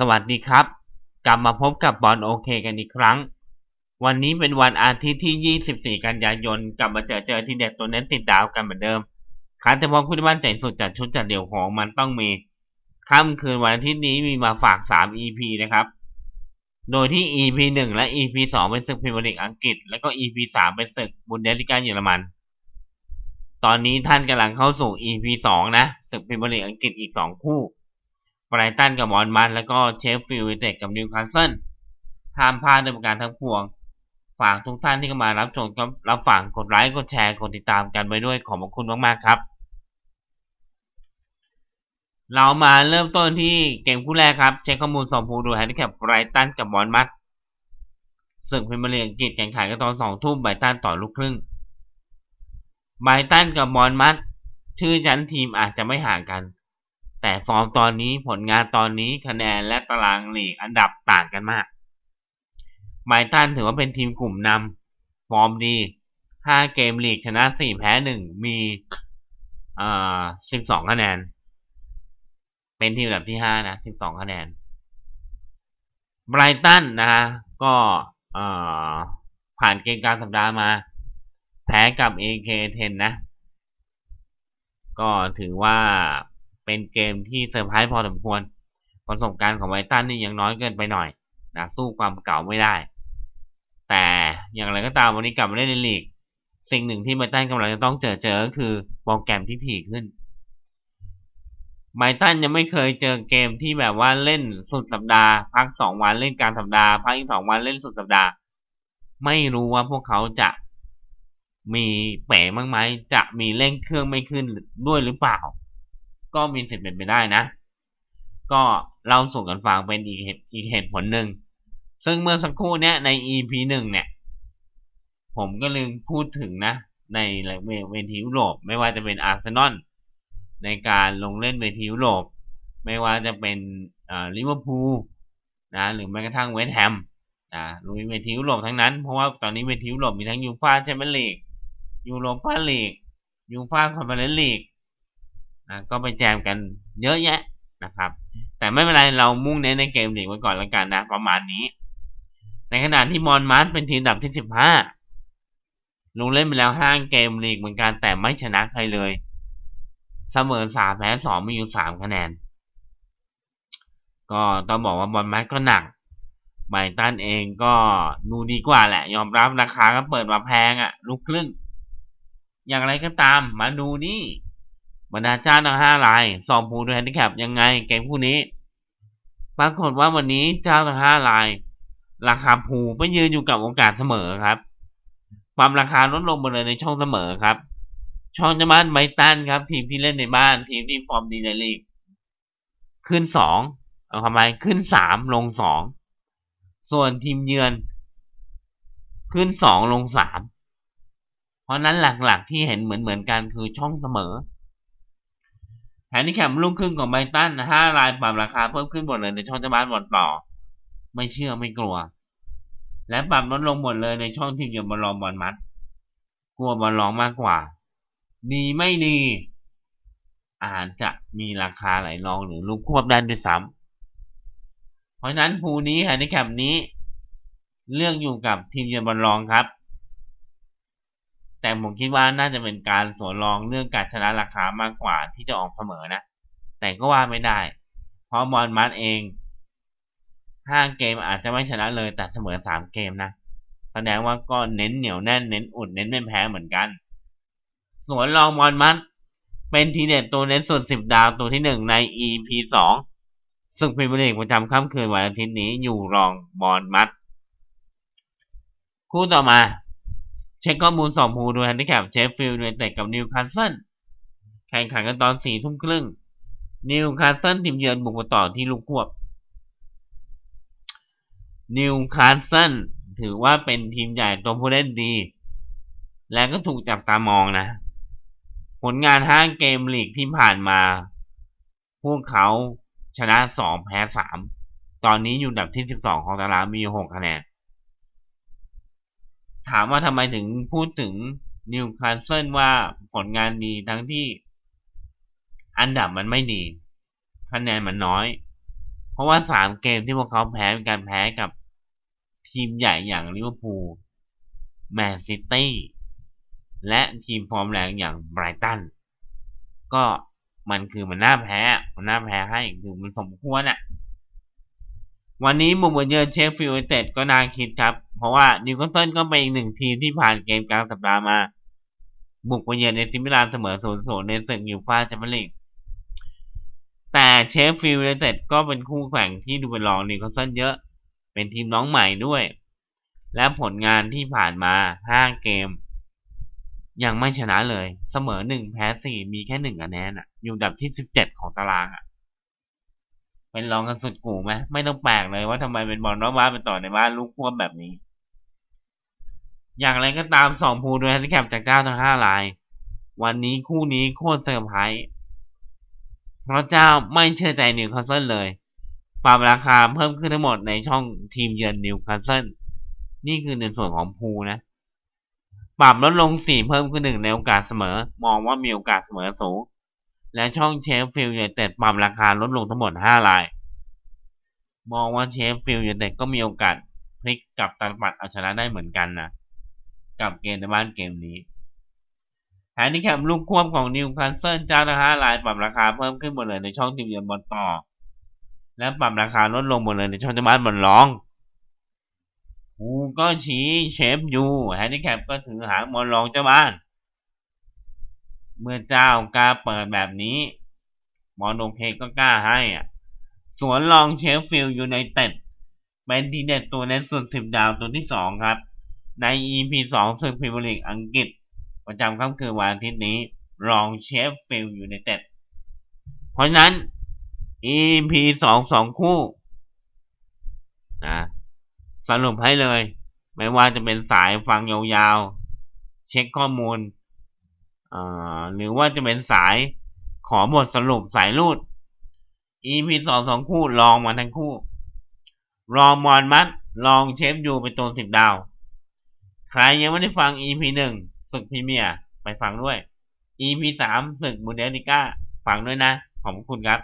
สวัสดีครับ กลับมาพบกับบอลโอเคกันอีกครั้ง วันนี้เป็นวันอาทิตย์ที่ 24 กันยายน กลับมาเจอเจอที่เด็ดตัวเน้นติดดาวกันเหมือนเดิมคันแต่พอคุณบ้านใจสุดจัดชุดจัดเดี่ยวของมันต้องมีค่ำคืนวันอาทิตย์นี้มีมาฝาก 3 EP นะครับ โดยที่ EP 1 และ EP 2 เป็นศึกพรีเมียร์ลีกอังกฤษ แล้วก็ EP 3 เป็นศึกบุนเดสลิกาเยอรมัน ตอนนี้ท่านกำลังเข้าสู่ EP 2 นะศึกพรีเมียร์ลีกอังกฤษอีก 2 คู่ ไบรตันกับบอลมันแล้วก็เชฟฟิลด์ยูไนเต็ดกับนิวคาสเซิลห้ามพลาดในประการทั้งปวง ฝากทุกท่านที่เข้ามารับชมก็รับฝากกดไลค์กดแชร์กดติดตามกันไปด้วยขอบคุณมากๆครับ เรามาเริ่มต้นที่เกมคู่แรกครับ เช็คข้อมูลสองผู้ดูแฮนดิแคปไบรตันกับบอลมัดศึกพรีเมียร์ลีกอังกฤษแข่งขันกันตอนสองทุ่มไบรตันต่อลูกครึ่งไบรตันกับบอลมัดชื่อชั้นทีมอาจจะไม่ห่างกัน แต่ฟอร์มตอนนี้ผลงานตอนนี้คะแนนและตารางลีกอันดับต่างกันมากไบตันถือว่าเป็นทีมกลุ่มนำฟอร์มดี 5 เกมลีกชนะ 4 แพ้ 1 มีเอ่อ12 คะแนน เป็นทีมอันดับที่ 5 นะ 12 คะแนนไบรตันนะฮะก็เอ่อผ่านเกมการสัปดาห์มา แพ้กับ AK10 นะ ก็ถือว่า เป็นเกมที่เซอร์ไพรส์พอสมควร ประสบการณ์ของไบตันนี่ยังน้อยเกินไปหน่อยนะสู้ความเก่าไม่ได้ แต่อย่างไรก็ตามวันนี้กลับมาเล่นในลีก สิ่งหนึ่งที่ไบตันกำลังจะต้องเจอเจอก็คือโปรแกรมที่ถี่ขึ้นไบตันยังไม่เคยเจอเกมที่แบบว่าเล่นสุดสัปดาห์ พักสองวันเล่นกลางสัปดาห์พักอีกสองวันเล่นสุดสัปดาห์ ไม่รู้ว่าพวกเขาจะมีแปลบ้างไหมจะมีเร่งเครื่องไม่ขึ้นด้วยหรือเปล่า ก็มีสิทธิ์เป็นไปได้นะ ก็เล่าสู่กันฟังเป็นอีกเหตุอีกเหตุผลหนึ่ง ซึ่งเมื่อสักครู่เนี้ยใน EP หนึ่งเนี่ย ผมก็ลืมพูดถึงนะ ในเวทียุโรป ไม่ว่าจะเป็นอาร์เซนอลในการลงเล่นเวทียุโรป ไม่ว่าจะเป็นลิเวอร์พูลนะหรือแม้กระทั่งเวสต์แฮมนะลุยเวทียุโรปทั้งนั้น เพราะว่าตอนนี้เวทียุโรปมีทั้งยูฟาแชมเปี้ยนลีกยูโรปาลีกยูฟาคอนเฟอเรนซ์ลีก นะก็ไปแจมกันเยอะแยะนะครับ แต่ไม่เป็นไรเรามุ่งเน้นในเกมลีกไว้ก่อนแล้วกันนะ ประมาณนี้ ในขณะที่มอนมาร์เป็นทีมดับที่สิบห้าลงเล่นไปแล้วห้าเกมลีกเหมือนกันแต่ไม่ชนะใครเลยเสมอสามแพ้สองมีอยู่สามคะแนน ก็ต้องบอกว่าบอลมาร์ก็หนักไบตันเองก็ดูดีกว่าแหละ ยอมรับราคาก็เปิดมาแพงอะ่ะ ลูกครึ่ง อย่างไรก็ตามมาดูนี่ บรรดาเจ้าทั้งห้ารายสองผู้ด้วยแฮนดิแคปยังไงเกมคู่นี้ปรากฏว่าวันนี้เจ้าทั้งห้าราย ราคาผูไปยืนอยู่กับโอกาสเสมอครับ ความราคาลดลงมดเลยในช่องเสมอครับ ช่องจะบ้านไบตันครับ ทีมที่เล่นในบ้าน ทีมที่ฟอร์มดีในลีกขึ้นสองเอาทำไมขึ้นสามลงสองส่วนทีมเยือน ขึ้นสองลงสามเพราะนั้นหลักๆที่เห็นเหมือนๆกันคือช่องเสมอ แฮนดิแคปลูกครึ่งของไบตันห้ารายปรับราคาเพิ่มขึ้นหมดเลยในช่องจะบ้านบอลต่อ ไม่เชื่อไม่กลัว และปรับลดลงหมดเลยในช่องทีมเยือนบอลรองบอลมัด กลัวบอลรองมากกว่า ดีไม่ดีอาจจะมีราคาไหลรองหรือลูกควบได้ด้วยซ้ำเพราะนั้นภูนี้แฮนดิแคปนี้ เลือกอยู่กับทีมเยือนบอลรองครับ แต่ผมคิดว่าน่าจะเป็นการสวนรองเรื่องการชนะราคามากกว่าที่จะออกเสมอนะ แต่ก็ว่าไม่ได้ เพราะบอลมัดเองห้าเกมอาจจะไม่ชนะเลยแต่เสมอสามเกมนะแสดงว่าก็เน้นเหนียวแน่นเน้นอุดเน้นไม่แพ้เหมือนกัน สวนรองบอลมัดเป็นทีเด็ดตัวเน้นส่วนสิบดาวตัวที่หนึ่งใน EP สองซึ่งพรีเมียร์ลีกประจำค่ำคืนวันอาทิตย์นี้อยู่รองบอลมัด คู่ต่อมา เช็คข้อมูลสองภูดูแฮนดิแคปเชฟฟิลด์ยูไนเต็ดกับนิวคาสเซิลแข่งขันกันตอนสี่ทุ่มครึ่งนิวคาสเซิลทีมเยือนบุกมาต่อที่ลูกควบนิวคาสเซิลถือว่าเป็นทีมใหญ่ตัวผู้เล่นดี และก็ถูกจับตามองนะ ผลงานห้างเกมลีกที่ผ่านมา พวกเขาชนะสองแพ้สามตอนนี้อยู่ดับที่สิบสองของตารางมีหกคะแนน ถามว่าทำไมถึงพูดถึงนิวคาสเซิลว่าผลงานดีทั้งที่อันดับมันไม่ดีคะแนนมันน้อย เพราะว่าสามเกมที่พวกเขาแพ้เป็นการแพ้กับทีมใหญ่อย่างลิเวอร์พูลแมนซิตี้และทีมฟอร์มแรงอย่างไบรตันก็มันคือมันน่าแพ้ มันน่าแพ้ให้คือมันสมควรอะ วันนี้บุกมาเยือนเชฟฟิลด์เต็ดก็น่าคิดครับ เพราะว่านิวคาสเซิลก็เป็นอีกหนึ่งทีมที่ผ่านเกมกลางสัปดาห์มา บุกมาเยือนในซิมิลานเสมอ0-0ในศึกยูฟ่าแชมเปี้ยนลีกแต่เชฟฟิลด์เต็ดก็เป็นคู่แข่งที่ดูเป็นรองนิวคาสเซิลเยอะ เป็นทีมน้องใหม่ด้วย และผลงานที่ผ่านมา5เกม ยังไม่ชนะเลย เสมอ1แพ้4มีแค่1คะแนนอะ อยู่ดับที่17ของตารางอะ เป็นรองกันสุดกูไหมไม่ต้องแปลกเลยว่าทำไมเป็นบอลนอกบ้านเป็นต่อในบ้านลูกควบแบบนี้ อย่างไรก็ตามสองภูด้วยแฮนดิแคปจากเจ้าทั้งห้าลาย วันนี้คู่นี้โคตรเซอร์ไพรส์เพราะเจ้าไม่เชื่อใจนิวคาสเซิลเลยปรับราคาเพิ่มขึ้นทั้งหมดในช่องทีมเยือนนิวคาสเซิลนี่คือในส่วนของภูนะปรับลดลงสี่เพิ่มขึ้นหนึ่งในโอกาสเสมอ มองว่ามีโอกาสเสมอสูง และช่องเชฟฟิลด์ยูไนเต็ดปรับราคาลดลงทั้งหมดห้าราย มองว่าเชฟฟิลด์ยูไนเต็ดก็มีโอกาสพลิกกลับตันปัดเอาชนะได้เหมือนกันนะกับเกมในบ้านเกมนี้แฮนดิแคปลูกควบของนิวคาสเซิลเจ้าทั้งห้ารายปรับราคาเพิ่มขึ้นหมดเลยในช่องทีมเยือนบอลต่อ และปรับราคาลดลงหมดเลยในช่องที่บ้านบอลร้องกูก็ชี้เชฟยูแฮนดิแคปก็ถือหางบอลรองเจ้าบ้าน เมื่อเจ้ากล้าเปิดแบบนี้บอลโอเคก็กล้าให้อะ สวนรองเชฟฟิลด์ยูไนเต็ดเป็นทีเด็ดตัวเน้นสุดสิบดาวตัวที่สองครับ ใน EP สองศึกพรีเมียร์ลีกอังกฤษ ประจำค่ำคืนวันอาทิตย์นี้ รองเชฟฟิลด์ยูไนเต็ด เพราะฉะนั้น EP สองสองคู่นะสรุปให้เลย ไม่ว่าจะเป็นสายฟังยาวๆ เช็คข้อมูล หรือว่าจะเป็นสายขอบทสรุปสายรูด EP สองสองคู่ลองมาทั้งคู่ ลองมอนมัดลองเชฟยูเป็นตัวสิบดาว ใครยังไม่ได้ฟัง EP หนึ่งศึกพรีเมียร์ไปฟังด้วย EP สามศึกบูเดสลิก้าฟังด้วยนะ ขอบคุณครับ